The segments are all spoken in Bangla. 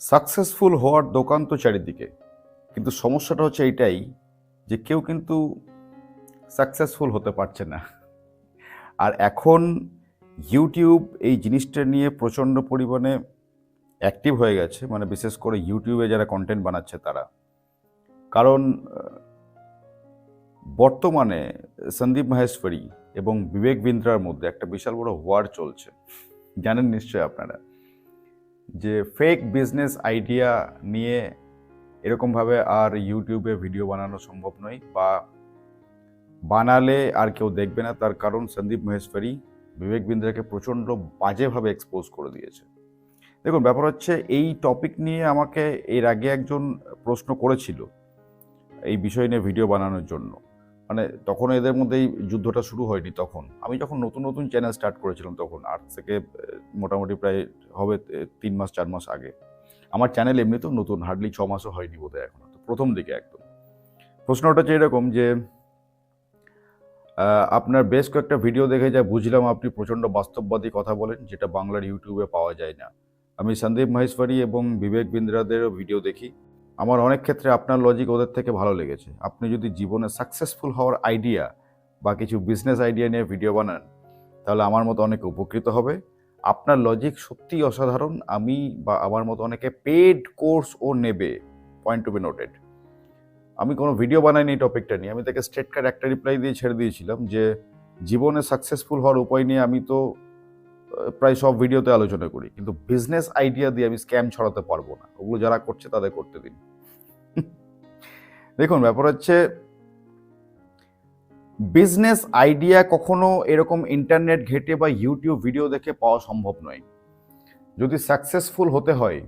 সাকসেসফুল হওয়ার দোকান তো চারিদিকে। কিন্তু সমস্যাটা হচ্ছে এইটাই যে কেউ কিন্তু সাকসেসফুল হতে পারছে না। আর এখন ইউটিউব এই জিনিসটা নিয়ে প্রচণ্ড পরিমাণে অ্যাক্টিভ হয়ে গেছে মানে বিশেষ করে ইউটিউবে যারা কন্টেন্ট বানাচ্ছে তারা। কারণ বর্তমানে সন্দীপ মাহেশ্বরী এবং বিবেক বিন্দ্রার মধ্যে একটা বিশাল বড় ওয়ার চলছে। জানেন নিশ্চয়ই আপনারা। যে ফেক বিজনেস আইডিয়া নিয়ে এরকমভাবে আর ইউটিউবে ভিডিও বানানো সম্ভব নয় বা বানালে আর কেউ দেখবে না। তার কারণ সন্দীপ মহেশ্বরী বিবেক বিন্দ্রাকে প্রচণ্ড বাজেভাবে এক্সপোজ করে দিয়েছে। দেখুন, ব্যাপার হচ্ছে এই টপিক নিয়ে আমাকে এর আগে একজন প্রশ্ন করেছিল এই বিষয় নিয়ে ভিডিও বানানোর জন্য। মানে তখন এদের মধ্যেই যুদ্ধটা শুরু হয়নি তখন। আমি যখন নতুন নতুন চ্যানেল স্টার্ট করেছিলাম তখন, আট থেকে মোটামুটি প্রায় হবে তিন মাস, চার মাস আগে। আমার চ্যানেল এমনিতেও নতুন হার্ডলি ছ মাসও হয়নি বোধহয় এখন তো, প্রথম দিকে একদম। প্রশ্নটা হচ্ছে এরকম যে আপনার বেশ কয়েকটা ভিডিও দেখে যা বুঝলাম আপনি প্রচণ্ড বাস্তববাদী কথা বলেন, যেটা বাংলার ইউটিউবে পাওয়া যায় না। আমি সন্দীপ মহেশ্বরী এবং বিবেক বিন্দ্রাদেরও ভিডিও দেখি। আমার অনেক ক্ষেত্রে আপনার লজিক ওদের থেকে ভালো লেগেছে। আপনি যদি জীবনে সাকসেসফুল হওয়ার আইডিয়া বা কিছু বিজনেস আইডিয়া নিয়ে ভিডিও বানান, তাহলে আমার মতো অনেকে উপকৃত হবে। আপনার লজিক সত্যিই অসাধারণ। আমি বা আমার মতো অনেকে পেড কোর্স ও নেবে। পয়েন্ট টু বি নোটেড আমি কোনো ভিডিও বানাইনি এই টপিকটা নিয়ে। আমি তাকে স্ট্রেট কার্ড একটা রিপ্লাই দিয়ে ছেড়ে দিয়েছিলাম যে, জীবনে সাকসেসফুল হওয়ার উপায় নিয়ে আমি তো প্রায় সব ভিডিওতে আলোচনা করি। কিন্তু বিজনেস আইডিয়া দিয়ে আমি স্ক্যাম ছড়াতে পারব না। ওগুলো যারা করছে তাদের করতে দিন। দেখুন, ব্যাপার হচ্ছে বিজনেস আইডিয়া কখনো এরকম ইন্টারনেট ঘেটে বা ইউটিউব ভিডিও দেখে পাওয়া সম্ভব নয়। যদি সাকসেসফুল হতে হয়,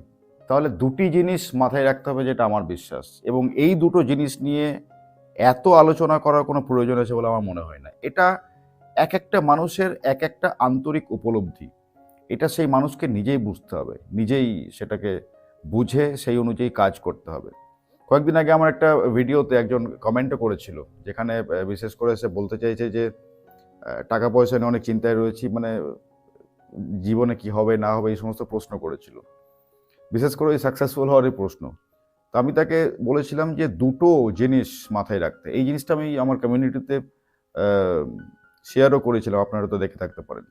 তাহলে দুটি জিনিস মাথায় রাখতে হবে যেটা আমার বিশ্বাস। এবং এই দুটো জিনিস নিয়ে এত আলোচনা করার কোনো প্রয়োজন আছে বলে আমার মনে হয় না। এটা এক একটা মানুষের এক একটা আন্তরিক উপলব্ধি। এটা সেই মানুষকে নিজেই বুঝতে হবে, নিজেই সেটাকে বুঝে সেই অনুযায়ী কাজ করতে হবে। কয়েকদিন আগে আমার একটা ভিডিওতে একজন কমেন্টও করেছিল, যেখানে বিশেষ করে সে বলতে চাইছে যে টাকা পয়সা নিয়ে অনেক চিন্তায় রয়েছি মানে জীবনে কি হবে, না হবে, এই সমস্ত প্রশ্ন করেছিল। বিশেষ করে ওই সাকসেসফুল হওয়ার এই প্রশ্ন। তো আমি তাকে বলেছিলাম যে দুটো জিনিস মাথায় রাখতে। এই জিনিসটা আমি আমার কমিউনিটিতে শেয়ারও করেছিলাম, আপনারা তো দেখে থাকতে পারেন।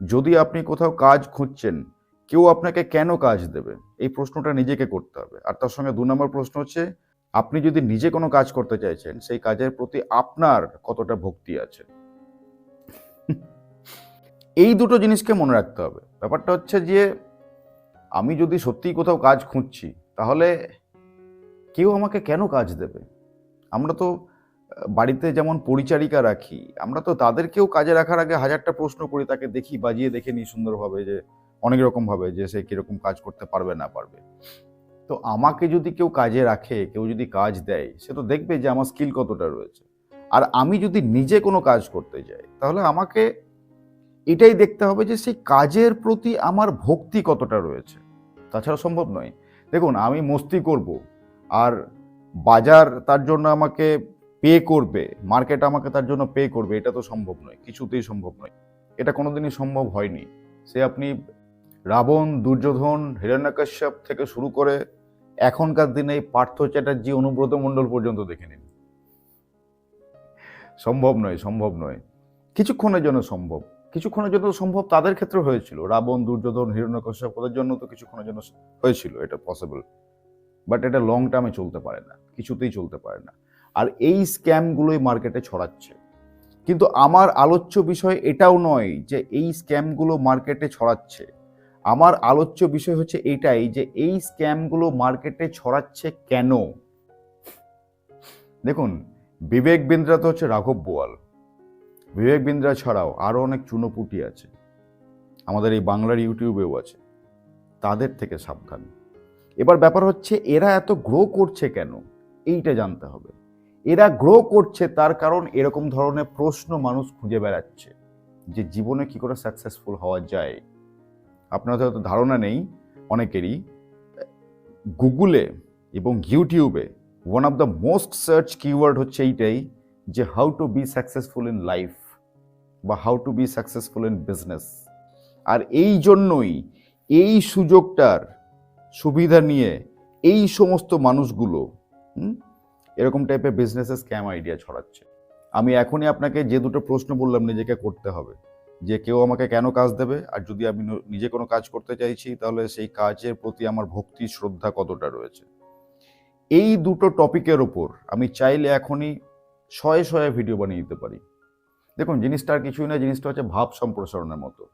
যদি আপনি কোথাও কাজ খুঁজছেন, কেউ আপনাকে কেন কাজ দেবে? এই প্রশ্নটা নিজেকে করতে হবে। আর তার সঙ্গে দু নম্বর প্রশ্ন হচ্ছে, আপনি যদি নিজে কোনো কাজ করতে চাইছেন, সেই কাজের প্রতি আপনার কতটা ভক্তি আছে? এই দুটো জিনিসকে মনে রাখতে হবে। ব্যাপারটা হচ্ছে যে, আমি যদি সত্যিই কোথাও কাজ খুঁজছি, তাহলে কেউ আমাকে কেন কাজ দেবে? আমরা তো বাড়িতে যেমন পরিচারিকা রাখি, আমরা তো তাদেরকেও কাজে রাখার আগে হাজারটা প্রশ্ন করি, তাকে দেখি, বাজিয়ে দেখে নিই সুন্দরভাবে যে, অনেক রকম ভাবে যে সে কীরকম কাজ করতে পারবে, না পারবে। তো আমাকে যদি কেউ কাজে রাখে, কেউ যদি কাজ দেয়, সে তো দেখবে যে আমার স্কিল কতটা রয়েছে। আর আমি যদি নিজে কোনো কাজ করতে যাই, তাহলে আমাকে এটাই দেখতে হবে যে সেই কাজের প্রতি আমার ভক্তি কতটা রয়েছে। তাছাড়া সম্ভব নয়। দেখুন, আমি মস্তি করব, আর বাজার তার জন্য আমাকে পে করবে, মার্কেট আমাকে তার জন্য পে করবে, এটা তো সম্ভব নয়, কিছুতেই সম্ভব নয়। এটা কোনোদিনই সম্ভব হয়নি। সে আপনি রাবণ, দুর্যোধন, হিরণ্যকশ্যপ থেকে শুরু করে এখনকার দিনে এই পার্থ চ্যাটার্জি, অনুব্রত মণ্ডল পর্যন্ত দেখে নিন। সম্ভব নয় সম্ভব নয়। কিছুক্ষণের জন্য সম্ভব। কিছুক্ষণের জন্য সম্ভব তাদের ক্ষেত্রে হয়েছিল। রাবণ, দুর্যোধন, হিরণ্যকশ্যপ, ওদের জন্য তো কিছুক্ষণের জন্য হয়েছিল, এটা পসিবল বাট এটা লং টার্মে চলতে পারে না, কিছুতেই চলতে পারে না। আর এই স্ক্যামগুলোই মার্কেটে ছড়াচ্ছে। কিন্তু আমার আলোচ্য বিষয় এটাও নয় যে এই স্ক্যামগুলো মার্কেটে ছড়াচ্ছে। আমার আলোচ্য বিষয় হচ্ছে এটাই যে এই স্ক্যামগুলো মার্কেটে ছড়াচ্ছে কেন? দেখুন, বিবেক বিন্দ্রা তো হচ্ছে রাঘব বোয়াল। বিবেক বিন্দ্রা ছাড়াও আরও অনেক চুনোপুটি আছে। আমাদের এই বাংলার ইউটিউবেও আছে। তাদের থেকে সাবধান। এবার ব্যাপার হচ্ছে, এরা এত গ্রো করছে কেন? এইটা জানতে হবে। এরা গ্রো করছে তার কারণ এরকম ধরনের প্রশ্ন মানুষ খুঁজে বেড়াচ্ছে যে জীবনে কি করে সাকসেসফুল হওয়া যায়। আপনাদের হয়তো ধারণা নেই, অনেকেরই। গুগলে এবং ইউটিউবে one of the most search keyword হচ্ছে এইটাই যে how to be successful in life বা how to be successful in business আর এই জন্যই এই সুযোগটার সুবিধা নিয়ে এই সমস্ত মানুষগুলো এরকম টাইপের বিজনেসে স্ক্যাম আইডিয়া ছড়াচ্ছে। আমি এখনই আপনাকে যে দুটো প্রশ্ন বললাম নিজেকে করতে হবে। যে কেউ আমাকে কেন কাজ দেবে? আর যদি আমি নিজে কোনো কাজ করতে চাইছি, তাহলে সেই কাজের প্রতি আমার ভক্তি, শ্রদ্ধা কতটা রয়েছে? এই দুটো টপিকের ওপর আমি চাইলে এখনই শয়ে শয়ে ভিডিও বানিয়ে দিতে পারি। দেখুন, জিনিসটা আর কিছুই না, জিনিসটা হচ্ছে ভাব সম্প্রসারণের মতো।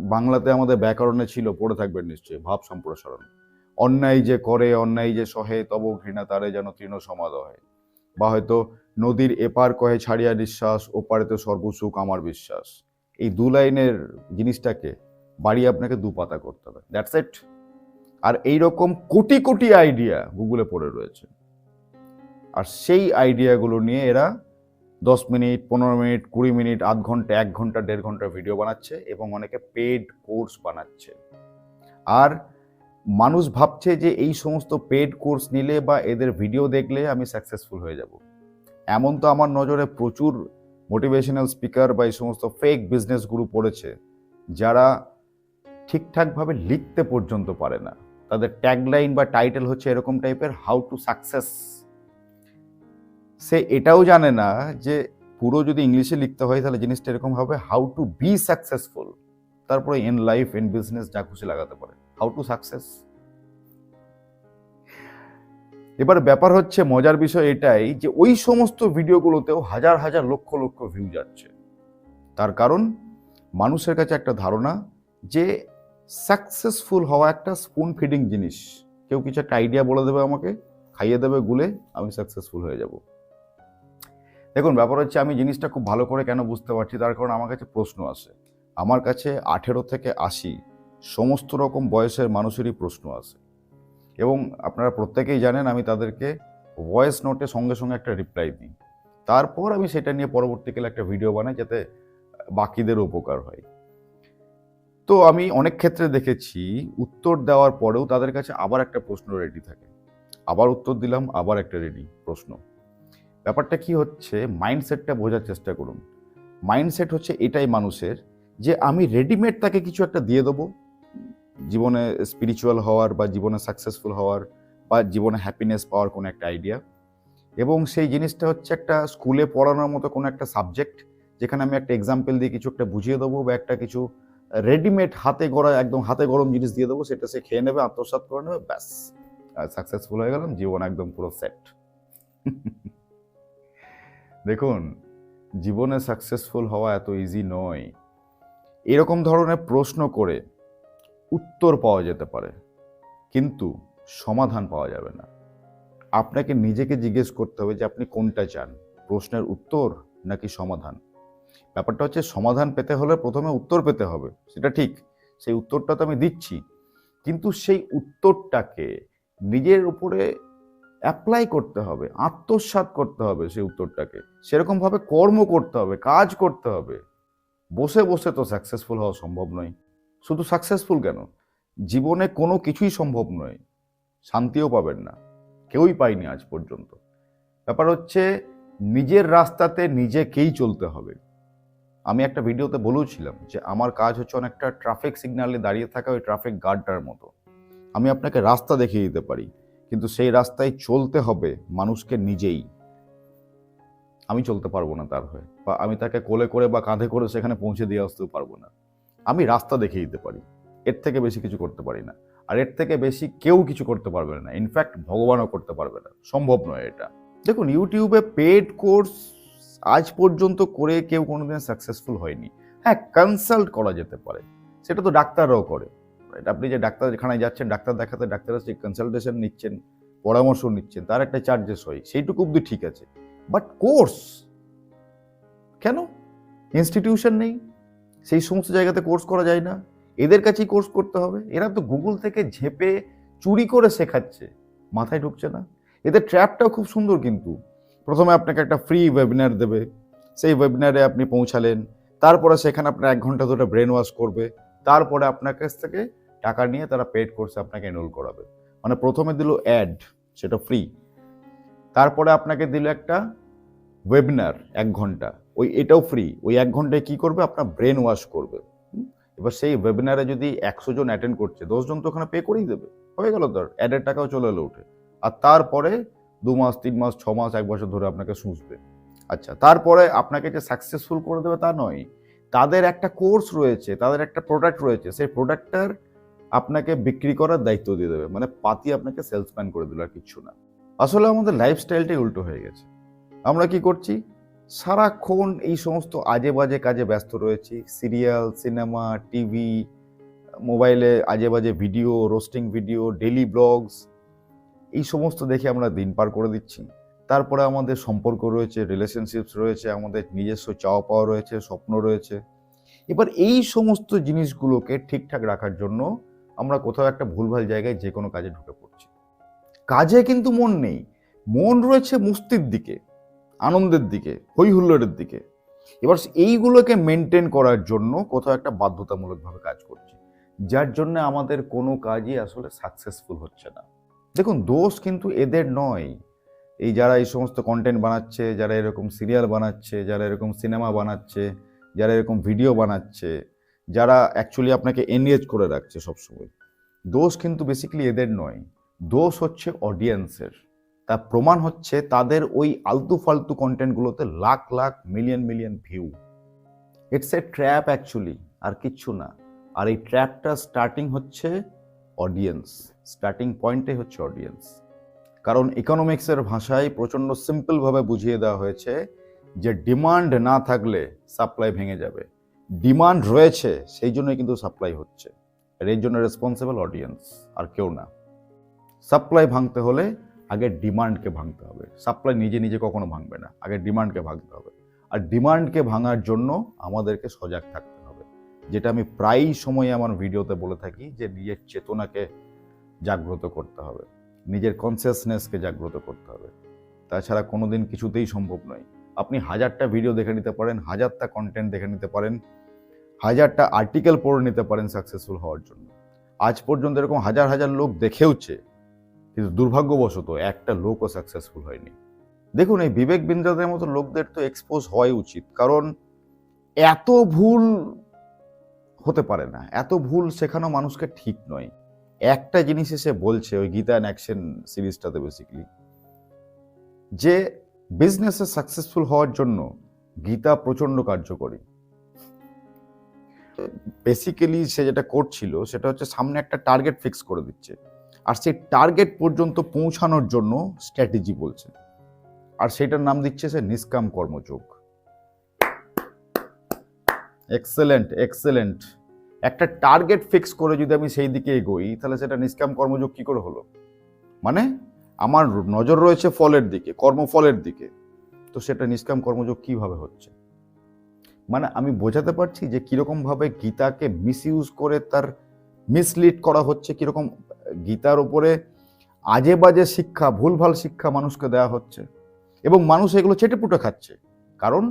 বাংলাতে আমাদের ব্যাকরণে ছিল, পড়ে থাকবেন নিশ্চয়ই, ভাব সম্প্রসারণ। অন্যায় যে করে, অন্যায় যে সহে, তব ঘৃণা তারে যেন তৃণ সমাদ হয়। বা হয়তো নদীর এপার কহে ছাড়িয়া নিঃশ্বাস ওপারেতে সর্বসুখ আমার বিশ্বাস। এই দু লাইনের জিনিসটাকে বাড়িয়ে আপনাকে দু পাতা করতে হবে। দ্যাটস ইট আর এইরকম কোটি কোটি আইডিয়া গুগলে পড়ে রয়েছে। আর সেই আইডিয়াগুলো নিয়ে এরা দশ মিনিট, পনেরো মিনিট, কুড়ি মিনিট, আধ ঘণ্টা, এক ঘণ্টা, দেড় ঘণ্টা ভিডিও বানাচ্ছে এবং অনেকে পেড কোর্স বানাচ্ছে। আর মানুষ ভাবছে যে এই সমস্ত পেড কোর্স নিলে বা এদের ভিডিও দেখলে আমি সাকসেসফুল হয়ে যাব। এমন তো আমার নজরে প্রচুর মোটিভেশনাল স্পিকার বা এই সমস্ত ফেক বিজনেস গুরু পড়েছে, যারা ঠিকঠাকভাবে লিখতে পর্যন্ত পারে না। তাদের ট্যাগলাইন বা টাইটেল হচ্ছে এরকম টাইপের হাউ টু সাকসেস সে এটাও জানে না যে পুরো যদি ইংলিশে লিখতে হয় তাহলে জিনিসটা এরকম হবে হাউ টু বি সাকসেসফুল তারপরে ইন লাইফ ইন বিজনেস যা খুশি লাগাতে পারে। হাউ টু সাকসেস এবার ব্যাপার হচ্ছে, মজার বিষয় এটাই যে ওই সমস্ত ভিডিওগুলোতেও হাজার হাজার লক্ষ লক্ষ ভিউ যাচ্ছে। তার কারণ, মানুষের কাছে একটা ধারণা যে সাকসেসফুল হওয়া একটা স্পুন ফিডিং জিনিস। কেউ কিছু একটা আইডিয়া বলে দেবে আমাকে, খাইয়ে দেবে গুলে, আমি সাকসেসফুল হয়ে যাব। দেখুন, ব্যাপার হচ্ছে আমি জিনিসটা খুব ভালো করে কেন বুঝতে পারছি, তার কারণ আমার কাছে প্রশ্ন আসে। আমার কাছে আঠেরো থেকে আশি সমস্ত রকম বয়সের মানুষেরই প্রশ্ন আসে এবং আপনারা প্রত্যেকেই জানেন আমি তাদেরকে ভয়েস নোটে সঙ্গে সঙ্গে একটা রিপ্লাই দিই। তারপর আমি সেটা নিয়ে পরবর্তীকালে একটা ভিডিও বানাই যাতে বাকিদের উপকার হয়। তো আমি অনেক ক্ষেত্রে দেখেছি, উত্তর দেওয়ার পরেও তাদের কাছে আবার একটা প্রশ্ন রেডি থাকে। আবার উত্তর দিলাম, আবার একটা রেডি প্রশ্ন। ব্যাপারটা কি হচ্ছে মাইন্ডসেটটা বোঝার চেষ্টা করুন। মাইন্ডসেট হচ্ছে এটাই মানুষের যে আমি রেডিমেড তাকে কিছু একটা দিয়ে দেবো। জীবনে স্পিরিচুয়াল হওয়ার বা জীবনে সাকসেসফুল হওয়ার বা জীবনে হ্যাপিনেস পাওয়ার কোনো একটা আইডিয়া এবং সেই জিনিসটা হচ্ছে একটা স্কুলে পড়ানোর মতো কোনো একটা সাবজেক্ট যেখানে আমি একটা এক্সাম্পল দিয়ে কিছু একটা বুঝিয়ে দেবো বা একটা কিছু রেডিমেড হাতে গড়া, একদম হাতে গরম জিনিস দিয়ে দেবো, সেটা সে খেয়ে নেবে, আত্মসাৎ করে নেবে, ব্যাস। সাকসেসফুল হয়ে গেলাম, জীবন একদম পুরো সেট দেখুন, জীবনে সাকসেসফুল হওয়া এত ইজি নয়। এরকম ধরনের প্রশ্ন করে উত্তর পাওয়া যেতে পারে, কিন্তু সমাধান পাওয়া যাবে না। আপনাকে নিজেকে জিজ্ঞেস করতে হবে যে আপনি কোনটা চান, প্রশ্নের উত্তর নাকি সমাধান? ব্যাপারটা হচ্ছে সমাধান পেতে হলে প্রথমে উত্তর পেতে হবে, সেটা ঠিক, সেই উত্তরটা তো আমি দিচ্ছি, কিন্তু সেই উত্তরটাকে নিজের উপরে অ্যাপ্লাই করতে হবে, আত্মসাৎ করতে হবে সেই উত্তরটাকে। সেরকমভাবে কর্ম করতে হবে, কাজ করতে হবে। বসে বসে তো সাকসেসফুল হওয়া সম্ভব নয়। শুধু সাকসেসফুল কেন? জীবনে কোনো কিছুই সম্ভব নয়। শান্তিও পাবেন না। কেউই পাইনি আজ পর্যন্ত। ব্যাপার হচ্ছে, নিজের রাস্তাতে নিজেকেই চলতে হবে। আমি একটা ভিডিওতে বলেওছিলাম যে, আমার কাজ হচ্ছে অনেকটা ট্রাফিক সিগন্যালে দাঁড়িয়ে থাকা ওই ট্রাফিক গার্ডটার মতো। আমি আপনাকে রাস্তা দেখিয়ে দিতে পারি। কিন্তু সেই রাস্তায় চলতে হবে মানুষকে নিজেই। আমি চলতে পারব না তার হয়ে। বা আমি তাকে কোলে করে বা কাঁধে করে সেখানে পৌঁছে দিয়ে আসতেও পারব না। আমি রাস্তা দেখিয়ে দিতে পারি। এর থেকে বেশি কিছু করতে পারি না। আর এর থেকে বেশি কেউ কিছু করতে পারবে না। ইনফ্যাক্ট ভগবানও করতে পারবে না। সম্ভব নয় এটা। দেখুন ইউটিউবে পেড কোর্স আজ পর্যন্ত করে কেউ কোনোদিন সাকসেসফুল হয়নি। হ্যাঁ কনসাল্ট করা যেতে পারে। সেটা তো ডাক্তাররাও করে। Right? আপনি যে ডাক্তারখানায় যাচ্ছেন, ডাক্তার দেখাতে, ডাক্তারের যে কনসালটেশন নিচ্ছেন, পরামর্শ নিচ্ছেন, তার একটা চার্জেস হয়। সেইটুকু অব্দি ঠিক আছে। বাট কোর্স কেন? ইনস্টিটিউশন নেই। সেই সমস্ত জায়গাতে কোর্স করা যায় না। এদের কাছেই কোর্স করতে হবে। এরা তো গুগল থেকে ঝেপে চুরি করে শেখাচ্ছে। মাথায় ঢুকছে না। এদের ট্র্যাপটাও খুব সুন্দর কিন্তু। প্রথমে আপনাকে একটা ফ্রি ওয়েবিনার দেবে। সেই ওয়েবিনারে আপনি পৌঁছালেন। তারপরে সেখানে আপনার এক ঘণ্টা ধরে ব্রেন ওয়াশ করবে। তারপরে আপনার কাছ থেকে টাকা নিয়ে তারা পেড কোর্সে আপনাকে এনরোল করাবে। মানে প্রথমে দিল অ্যাড সেটা ফ্রি তারপরে আপনাকে দিল একটা ওয়েবিনার এক ঘণ্টা। ওই এটাও ফ্রি ওই এক ঘন্টায় কি করবে? আপনার ব্রেন ওয়াশ করবে? এবার সেই ওয়েবিনারে যদি একশো জন অ্যাটেন্ড করছে দশজন তো ওখানে পে করেই দেবে। হয়ে গেল তোর অ্যাডের টাকাও চলে এলো উঠে। আর তারপরে দু মাস, তিন মাস, ছ মাস, এক বছর ধরে আপনাকে শুষবে আচ্ছা তারপরে আপনাকে যে সাকসেসফুল করে দেবে তা নয়। তাদের একটা কোর্স রয়েছে, তাদের একটা প্রোডাক্ট রয়েছে। সেই প্রোডাক্টটার আপনাকে বিক্রি করার দায়িত্ব দিয়ে দেবে। মানে পাতি আপনাকে সেলসম্যান করে দিল আর কিছু না। আসলে আমাদের লাইফস্টাইলটাই উল্টো হয়ে গেছে। আমরা কি করছি? সারাক্ষণ এই সমস্ত আজে বাজে কাজে ব্যস্ত রয়েছি। সিরিয়াল, সিনেমা, টিভি, মোবাইলে আজে বাজে video, roasting video daily blogs এই সমস্ত দেখে আমরা দিন পার করে দিচ্ছি। তারপরে আমাদের সম্পর্ক রয়েছে রিলেশনশিপস রয়েছে, আমাদের নিজস্ব চাওয়া পাওয়া রয়েছে, স্বপ্ন রয়েছে। এবার এই সমস্ত জিনিসগুলোকে ঠিকঠাক রাখার জন্য আমরা কোথাও একটা ভুলভাল জায়গায় যে কোনো কাজে ঢুকে পড়ছি কাজে কিন্তু মন নেই। মন রয়েছে মুস্তির দিকে, আনন্দের দিকে হই দিকে। এবার এইগুলোকে মেনটেন করার জন্য কোথাও একটা বাধ্যতামূলকভাবে কাজ করছি। যার জন্য আমাদের কোনো কাজই আসলে সাকসেসফুল হচ্ছে না। দেখুন, দোষ কিন্তু এদের নয়। এই যারা এই সমস্ত কন্টেন্ট বানাচ্ছে, যারা এরকম সিরিয়াল বানাচ্ছে, যারা এরকম সিনেমা বানাচ্ছে, যারা এরকম ভিডিও বানাচ্ছে, যারা অ্যাকচুয়ালি আপনাকে এনগেজ করে রাখছে সবসময়। দোষ কিন্তু বেসিক্যালি এদের নয়। দোষ হচ্ছে অডিয়েন্সের তার প্রমাণ হচ্ছে তাদের ওই আলতু ফালতু কন্টেন্টগুলোতে lakh lakh million million view it's a trap actually আর কিচ্ছু না। আর এই ট্র্যাপটা স্টার্টিং হচ্ছে অডিয়েন্স স্টার্টিং পয়েন্টে হচ্ছে অডিয়েন্স কারণ ইকোনমিক্সের ভাষায় প্রচণ্ড সিম্পলভাবে বুঝিয়ে দেওয়া হয়েছে যে ডিমান্ড না থাকলে সাপ্লাই ভেঙে যাবে। ডিমান্ড রয়েছে, সেই জন্যই কিন্তু সাপ্লাই হচ্ছে। এর জন্য রেসপন্সিবল অডিয়েন্স আর কেউ না। সাপ্লাই ভাঙতে হলে আগে ডিমান্ডকে ভাঙতে হবে। সাপ্লাই নিজে নিজে কখনো ভাঙবে না, আগে ডিমান্ডকে ভাঙতে হবে। আর ডিমান্ডকে ভাঙার জন্য আমাদেরকে সজাগ থাকতে হবে। যেটা আমি প্রায়ই সময় আমার ভিডিওতে বলে থাকি যে নিজের চেতনাকে জাগ্রত করতে হবে, নিজের কনসিয়াসনেসকে জাগ্রত করতে হবে। তাছাড়া কোনোদিন কিছুতেই সম্ভব নয়। আপনি হাজারটা ভিডিও দেখে নিতে পারেন, হাজারটা কন্টেন্ট দেখে নিতে পারেন, হাজারটা আর্টিকেল পড়ে নিতে পারেন সাকসেসফুল হওয়ার জন্য। আজ পর্যন্ত এরকম হাজার হাজার লোক দেখেওছে কিন্তু দুর্ভাগ্যবশত একটা লোকও সাকসেসফুল হয়নি। দেখুন, এই বিবেক বিন্দ্রাদের মতো লোকদের তো এক্সপোজ হওয়াই উচিত, কারণ এত ভুল হতে পারে না, এত ভুল শেখানো মানুষকে ঠিক নয়। একটা জিনিস এসে বলছে ওই গীতা অ্যান্ড অ্যাকশন সিরিজটাতে বেসিক্যালি যে বিজনেসে সাকসেসফুল হওয়ার জন্য গীতা প্রচণ্ড কার্যকরী। বেসিক্যালি সে যেটা করছিল সেটা হচ্ছে সামনে একটা টার্গেট ফিক্স করে দিচ্ছে। আর সেই টার্গেট পর্যন্ত পৌঁছানোর জন্য স্ট্র্যাটেজি বলছে। আর সেটার নাম দিচ্ছে সে নিষ্কাম কর্মযোগ। এক্সেলেন্ট এক্সেলেন্ট একটা টার্গেট ফিক্স করে যদি আমি সেই দিকে এগোই, তাহলে সেটা নিষ্কাম কর্মযোগ কি করে হলো? মানে আমার নজর রয়েছে ফলের দিকে, কর্মফলের দিকে। তো সেটা নিষ্কাম কর্মযোগ কীভাবে হচ্ছে? মানে আমি বোঝাতে পারছি যে কিরকমভাবে গীতাকে মিসইউজ করে তার মিসলিড করা হচ্ছে, কীরকম গীতার উপরে আজে বাজে শিক্ষা, ভুলভাল শিক্ষা মানুষকে দেওয়া হচ্ছে এবং মানুষ এগুলো চেটেপুটে খাচ্ছে। কারণ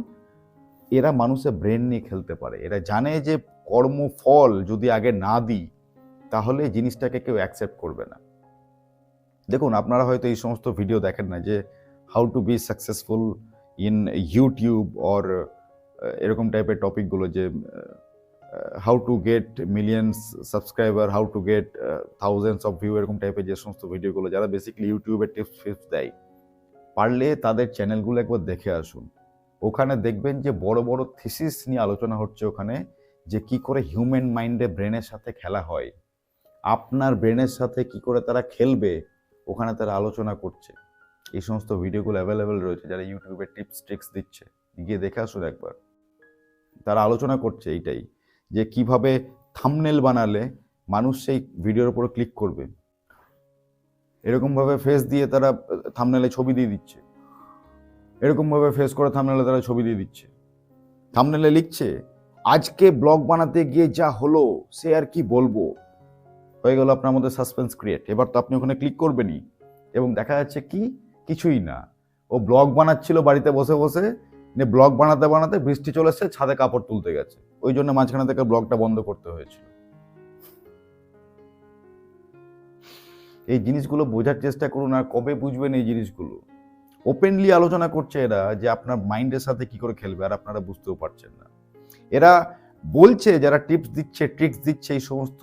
এরা মানুষের ব্রেন নিয়ে খেলতে পারে। এরা জানে যে কর্মফল যদি আগে না দিই, তাহলে জিনিসটাকে কেউ অ্যাকসেপ্ট করবে না। দেখুন, আপনারা হয়তো এই সমস্ত ভিডিও দেখেন না যে how to be successful in YouTube or এরকম টাইপের টপিকগুলো যে how to get millions subscriber how to get thousands of view এরকম টাইপের যে সমস্ত ভিডিওগুলো যারা বেসিক্যালি ইউটিউবে টিপস ফিপস দেয়, পারলে তাদের চ্যানেলগুলো একবার দেখে আসুন। ওখানে দেখবেন যে বড় বড় থিসিস নিয়ে আলোচনা হচ্ছে ওখানে, যে কি করে হিউম্যান মাইন্ডে ব্রেনের সাথে খেলা হয়। আপনার ব্রেনের সাথে কি করে তারা খেলবে, ওখানে তারা আলোচনা করছে। এই সমস্ত ভিডিওগুলো অ্যাভেলেবেল রয়েছে, যারা ইউটিউবে টিপস ট্রিক্স দিচ্ছে। গিয়ে দেখে আসুন একবার। তারা আলোচনা করছে এইটাই। যে কীভাবে থামনেল বানালে মানুষ সেই ভিডিওর উপর ক্লিক করবে। এরকমভাবে ফেস দিয়ে তারা থামনেলে ছবি দিয়ে দিচ্ছে। এরকমভাবে ফেস করে থামনেলে তারা ছবি দিয়ে দিচ্ছে। থামনেলে লিখছে, আজকে ব্লগ বানাতে গিয়ে যা হলো, সে আর কি বলব? হয়ে গেল আপনার মধ্যে সাসপেন্স ক্রিয়েট এবার তো আপনি ওখানে ক্লিক করবেনই। এবং দেখা যাচ্ছে কি? কিছুই না। ও ব্লগ বানাচ্ছিল বাড়িতে বসে বসে নিয়ে ব্লগ বানাতে বানাতে বৃষ্টি চলে এসছে, ছাদে কাপড় তুলতে গেছে। ওই জন্য মাঝখানে থেকে ব্লগটা বন্ধ করতে হয়েছিল। এই জিনিসগুলো বোঝার চেষ্টা করুন আর কবে বুঝবেন এই জিনিসগুলো? ওপেনলি আলোচনা করছে এরা যে আপনার মাইন্ডের সাথে কি করে খেলবে আর আপনারা বুঝতেও পারছেন না। এরা বলছে, যারা টিপস দিচ্ছে ট্রিক্স দিচ্ছে এই সমস্ত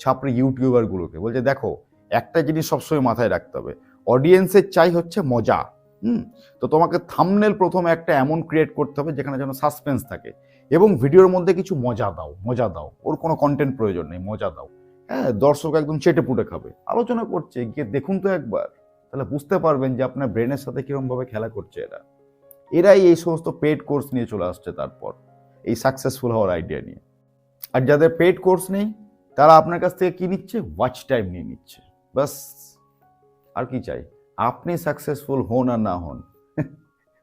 ছাপড়ি ইউটিউবারগুলোকে বলছে দেখো, একটা জিনিস সবসময় মাথায় রাখতে হবে। অডিয়েন্সের চাই হচ্ছে মজা। হুম, তো তোমাকে থামনেল প্রথমে একটা এমন ক্রিয়েট করতে হবে যেখানে যেন সাসপেন্স থাকে এবং ভিডিওর মধ্যে কিছু মজা দাও মজা দাও। ওর কোনো কন্টেন্ট প্রয়োজন নেই, মজা দাও। হ্যাঁ দর্শক একদম চেটে পুটে খাবে। আলোচনা করছে, গিয়ে দেখুন তো একবার। তাহলে বুঝতে পারবেন যে আপনার ব্রেনের সাথে কিরমভাবে খেলা করছে এরা। এরাই এই সমস্ত পেড কোর্স নিয়ে চলে আসছে তারপর, এই সাকসেসফুল হওয়ার আইডিয়া নিয়ে। আর যাদের পেড কোর্স নেই, তারা আপনার কাছ থেকে কী নিচ্ছে? ওয়াচ টাইম নিয়ে নিচ্ছে। বাস আর কি চাই? আপনি সাকসেসফুল হন আর না হন,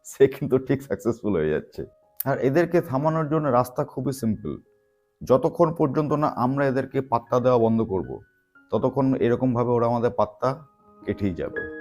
সে কিন্তু ঠিক সাকসেসফুল হয়ে যাচ্ছে। আর এদেরকে থামানোর জন্য রাস্তা খুবই সিম্পল যতক্ষণ পর্যন্ত না আমরা এদেরকে পাত্তা দেওয়া বন্ধ করব, ততক্ষণ এরকমভাবে ওরা আমাদের পাত্তা কেটেই যাবে।